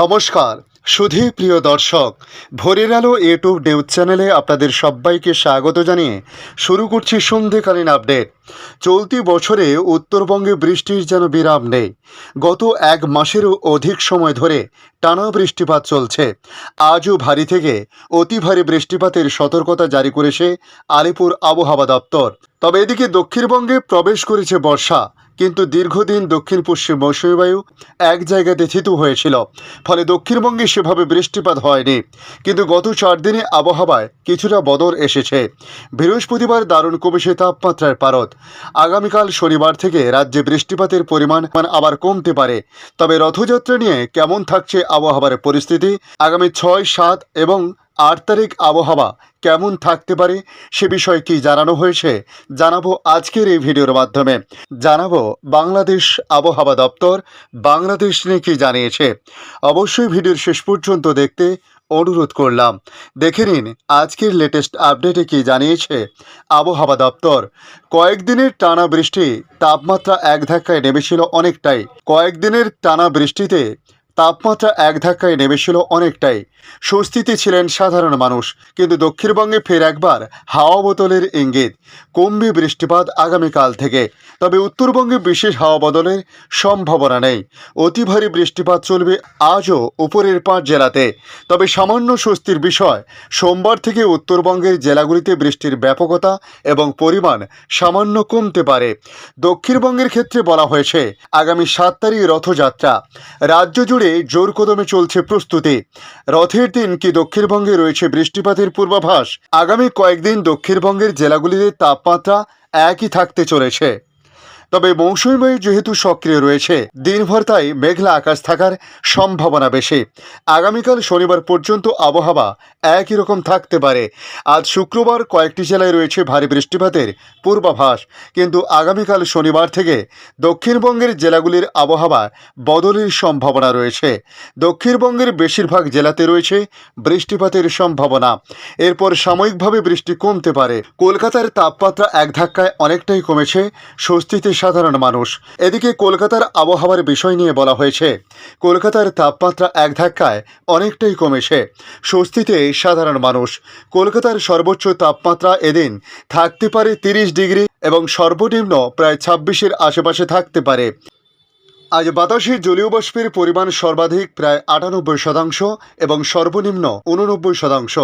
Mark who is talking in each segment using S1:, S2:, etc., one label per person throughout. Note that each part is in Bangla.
S1: নমস্কার, সুধী প্রিয় দর্শক, ভোরের আলো ইউটিউব নিউজ চ্যানেলে আপনাদের সবাইকে স্বাগত জানিয়ে শুরু করছি সন্ধেকালীন আপডেট। চলতি বছরে উত্তরবঙ্গে বৃষ্টির যেন বিরাম নেই। গত এক মাসেরও অধিক সময় ধরে টানা বৃষ্টিপাত চলছে। আজও ভারী থেকে অতি ভারী বৃষ্টিপাতের সতর্কতা জারি করেছে আলিপুর আবহাওয়া দপ্তর। তবে এদিকে দক্ষিণবঙ্গে প্রবেশ করেছে বর্ষা, কিন্তু দীর্ঘদিন দক্ষিণ পশ্চিম মৌসুমী বায়ু এক জায়গাতে থিতু হয়েছিল। ফলে দক্ষিণবঙ্গে সেভাবে বৃষ্টিপাত হয়নি। কিন্তু গত চার দিনে আবহাওয়ায় কিছুটা বদল এসেছে। বৃহস্পতিবার দারুণ কমেছে তাপমাত্রার পারদ। আগামীকাল শনিবার থেকে রাজ্যে বৃষ্টিপাতের পরিমাণ আবার কমতে পারে। তবে রথযাত্রা নিয়ে কেমন থাকছে আবহাওয়ার পরিস্থিতি, আগামী ছয়, সাত এবং আট তারিখ আবহাওয়া কেমন থাকতে পারে সে বিষয়ে কি জানানো হয়েছে, জানাব আজকের এই ভিডিওর মাধ্যমে। জানাব বাংলাদেশ আবহাওয়া দপ্তর বাংলাদেশ নিয়ে কি জানিয়েছে। অবশ্যই ভিডিওর শেষ পর্যন্ত দেখতে অনুরোধ করলাম। দেখে নিন, আজকের লেটেস্ট আপডেটে কি জানিয়েছে আবহাওয়া দপ্তর? কয়েকদিনের টানা বৃষ্টি, তাপমাত্রা এক ধাক্কায় নেমেছিল অনেকটাই। কয়েকদিনের টানা বৃষ্টিতে তাপমাত্রা এক ধাক্কায় নেমেছিল অনেকটাই। স্বস্তিতে ছিলেন সাধারণ মানুষ, কিন্তু দক্ষিণবঙ্গে ফের একবার হাওয়া বোতলের ইঙ্গিত। কমবে বৃষ্টিপাত আগামীকাল থেকে, তবে উত্তরবঙ্গে বিশেষ হাওয়া বদলের সম্ভাবনা নেই। অতি ভারী বৃষ্টিপাত চলবে আজও উপরের পাঁচ জেলাতে, তবে সামান্য স্বস্তির বিষয়, সোমবার থেকে উত্তরবঙ্গের জেলাগুলিতে বৃষ্টির ব্যাপকতা এবং পরিমাণ সামান্য কমতে পারে। দক্ষিণবঙ্গের ক্ষেত্রে বলা হয়েছে, আগামী সাত তারিখ রথযাত্রা। রাজ্য জুড়ে জোর কদমে চলছে প্রস্তুতি। রথের দিন কি দক্ষিণবঙ্গে রয়েছে বৃষ্টিপাতের পূর্বাভাস? আগামী কয়েকদিন দক্ষিণবঙ্গের জেলাগুলিতে তাপমাত্রা একই থাকতে চলেছে। তবে মৌসুমী বায়ু যেহেতু সক্রিয় রয়েছে, দিনভর তাই মেঘলা আকাশ থাকার সম্ভাবনা বেশি। আগামীকাল শনিবার পর্যন্ত আবহাওয়া একই রকম থাকতে পারে। আজ শুক্রবার কয়েকটি জেলায় রয়েছে ভারী বৃষ্টিপাতের পূর্বাভাস, কিন্তু আগামীকাল শনিবার থেকে দক্ষিণবঙ্গের জেলাগুলির আবহাওয়া বদলের সম্ভাবনা রয়েছে। দক্ষিণবঙ্গের বেশিরভাগ জেলাতে রয়েছে বৃষ্টিপাতের সম্ভাবনা। এরপর সাময়িকভাবে বৃষ্টি কমতে পারে। কলকাতার তাপমাত্রা এক ধাক্কায় অনেকটাই কমেছে, স্বস্তিতে সাধারণ মানুষ। এদিকে কলকাতার আবহাওয়ার বিষয় নিয়ে বলা হয়েছে, কলকাতার তাপমাত্রা এক ধাক্কায় অনেকটাই কমেছে। স্বস্তিতে সাধারণ মানুষ। কলকাতার সর্বোচ্চ তাপমাত্রা এদিন থাকতে পারে তিরিশ ডিগ্রি এবং সর্বনিম্ন প্রায় ছাব্বিশের আশেপাশে থাকতে পারে। আজ বাতাসে জলীয় বাষ্পের পরিমাণ সর্বাধিক প্রায় আটানব্বই শতাংশ এবং সর্বনিম্ন উননব্বই শতাংশ।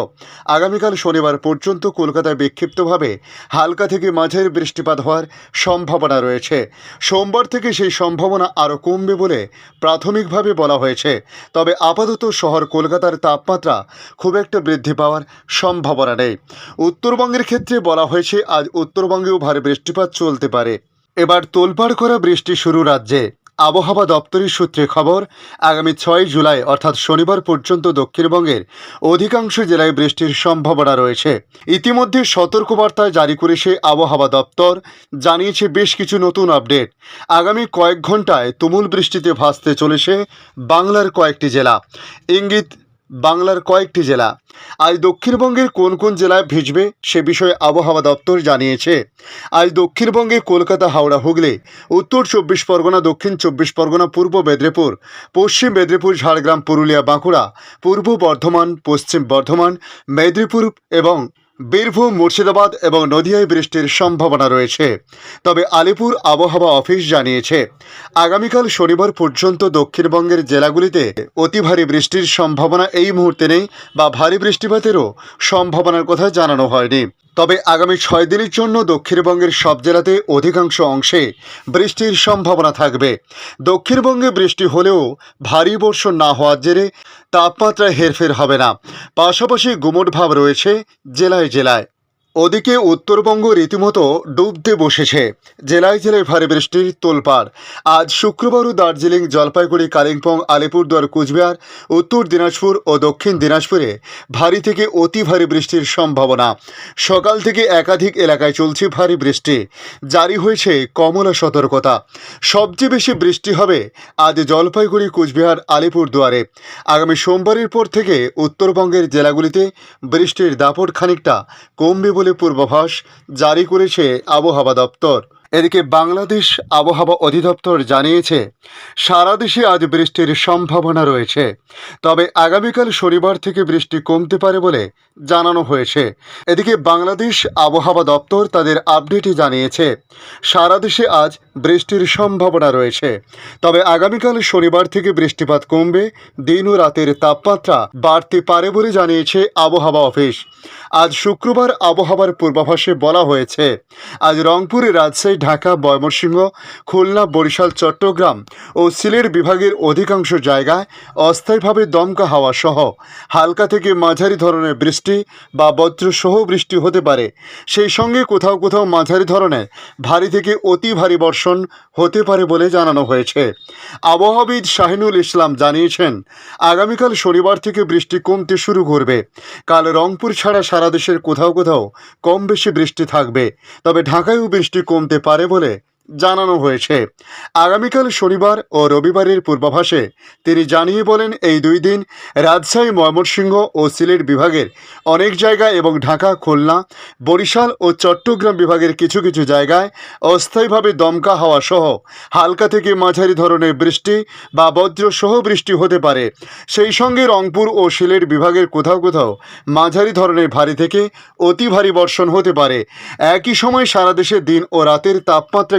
S1: আগামীকাল শনিবার পর্যন্ত কলকাতায় বিক্ষিপ্তভাবে হালকা থেকে মাঝের বৃষ্টিপাত হওয়ার সম্ভাবনা রয়েছে। সোমবার থেকে সেই সম্ভাবনা আরও কমবে বলে প্রাথমিকভাবে বলা হয়েছে। তবে আপাতত শহর কলকাতার তাপমাত্রা খুব একটা বৃদ্ধি পাওয়ার সম্ভাবনা নেই। উত্তরবঙ্গের ক্ষেত্রে বলা হয়েছে, আজ উত্তরবঙ্গেও ভারী বৃষ্টিপাত চলতে পারে। এবার তোলপাড় করা বৃষ্টি শুরু রাজ্যে। আবহাওয়া দপ্তরের সূত্রে খবর, আগামী ছয় জুলাই, অর্থাৎ শনিবার পর্যন্ত দক্ষিণবঙ্গের অধিকাংশ জেলায় বৃষ্টির সম্ভাবনা রয়েছে। ইতিমধ্যে সতর্কবার্তা জারি করেছে আবহাওয়া দপ্তর, জানিয়েছে বেশ কিছু নতুন আপডেট। আগামী কয়েক ঘন্টায় তুমুল বৃষ্টিতে ভাসতে চলেছে বাংলার কয়েকটি জেলা। ইঙ্গিত বাংলার কয়েকটি জেলা। আজ দক্ষিণবঙ্গের কোন কোন জেলায় ভিজবে সে বিষয়ে আবহাওয়া দপ্তর জানিয়েছে। আজ দক্ষিণবঙ্গে কলকাতা, হাওড়া, হুগলি, উত্তর চব্বিশ পরগনা, দক্ষিণ চব্বিশ পরগনা, পূর্ব মেদিনীপুর, পশ্চিম মেদিনীপুর, ঝাড়গ্রাম, পুরুলিয়া, বাঁকুড়া, পূর্ব বর্ধমান, পশ্চিম বর্ধমান, মেদিনীপুর এবং বীরভূম, মুর্শিদাবাদ এবং নদিয়ায় বৃষ্টির সম্ভাবনা রয়েছে। তবে আলিপুর আবহাওয়া অফিস জানিয়েছে, আগামীকাল শনিবার পর্যন্ত দক্ষিণবঙ্গের জেলাগুলিতে অতি ভারী বৃষ্টির সম্ভাবনা এই মুহূর্তে নেই বা ভারী বৃষ্টিপাতেরও সম্ভাবনার কথা জানানো হয়নি। তবে আগামী ছয় দিনের জন্য দক্ষিণবঙ্গের সব জেলাতে অধিকাংশ অংশে বৃষ্টির সম্ভাবনা থাকবে। দক্ষিণবঙ্গে বৃষ্টি হলেও ভারী বর্ষণ না হওয়ার জেরে তাপমাত্রায় হেরফের হবে না। পাশাপাশি গুমট ভাব রয়েছে জেলায় জেলায়। ওদিকে উত্তরবঙ্গ রীতিমতো ডুবতে বসেছে। জেলায় জেলায় ভারী বৃষ্টির তোলপাড়। আজ শুক্রবারও দার্জিলিং, জলপাইগুড়ি, কালিম্পং, আলিপুরদুয়ার, কুচবিহার, উত্তর দিনাজপুর ও দক্ষিণ দিনাজপুরে ভারী থেকে অতি ভারী বৃষ্টির সম্ভাবনা। সকাল থেকে একাধিক এলাকায় চলছে ভারী বৃষ্টি। জারি হয়েছে কমলা সতর্কতা। সবচেয়ে বেশি বৃষ্টি হবে আজ জলপাইগুড়ি, কুচবিহার, আলিপুরদুয়ারে। আগামী সোমবারের পর থেকে উত্তরবঙ্গের জেলাগুলিতে বৃষ্টির দাপট খানিকটা কমবে বলে পূর্বাভাস জারি করেছে আবহাওয়া দপ্তর। এদিকে বাংলাদেশ আবহাওয়া অধিদপ্তর জানিয়েছে, সারা দেশে আজ বৃষ্টির সম্ভাবনা রয়েছে। তবে আগামীকাল শনিবার থেকে বৃষ্টি কমতে পারে বলে জানানো হয়েছে। এদিকে বাংলাদেশ আবহাওয়া দপ্তর তাদের আপডেটে জানিয়েছে, সারা দেশে আজ বৃষ্টির সম্ভাবনা রয়েছে। তবে আগামীকাল শনিবার থেকে বৃষ্টিপাত কমবে, দিন ও রাতের তাপমাত্রা বাড়তে পারে বলে জানিয়েছে আবহাওয়া অফিস। আজ শুক্রবার আবহাওয়ার পূর্বাভাসে বলা হয়েছে, আজ রংপুর রাজশাহী ঢাকা, ময়মনসিংহ, খুলনা, বরিশাল, চট্টগ্রাম ও সিলেট বিভাগের অধিকাংশ জায়গায় অস্থায়ীভাবে দমকা হাওয়া সহ হালকা থেকে মাঝারি ধরনের বৃষ্টি বা বজ্রসহ বৃষ্টি হতে পারে। সেই সঙ্গে কোথাও কোথাও মাঝারি ধরনের ভারী থেকে অতি ভারী বর্ষণ হতে পারে বলে জানানো হয়েছে। আবহাওয়াবিদ শাহিনুল ইসলাম জানিয়েছেন, আগামীকাল শনিবার থেকে বৃষ্টি কমতে শুরু করবে। কাল রংপুর ছাড়া সারা দেশের কোথাও কোথাও কম বেশি বৃষ্টি থাকবে। তবে ঢাকায়ও বৃষ্টি কমতে পারে। বলে জানানো হয়েছে। আগামীকাল শনিবার ও রবিবারের পূর্বাভাসে তিনি জানিয়ে বলেন, এই দুই দিন রাজশাহী, ময়মনসিংহ ও সিলেট বিভাগের অনেক জায়গায় এবং ঢাকা, খুলনা, বরিশাল ও চট্টগ্রাম বিভাগের কিছু কিছু জায়গায় অস্থায়ীভাবে দমকা হাওয়া সহ হালকা থেকে মাঝারি ধরনের বৃষ্টি বা বজ্রসহ বৃষ্টি হতে পারে। সেই সঙ্গে রংপুর ও সিলেট বিভাগের কোথাও কোথাও মাঝারি ধরনের ভারী থেকে অতি ভারী বর্ষণ হতে পারে। একই সময় সারা দেশে দিন ও রাতের তাপমাত্রা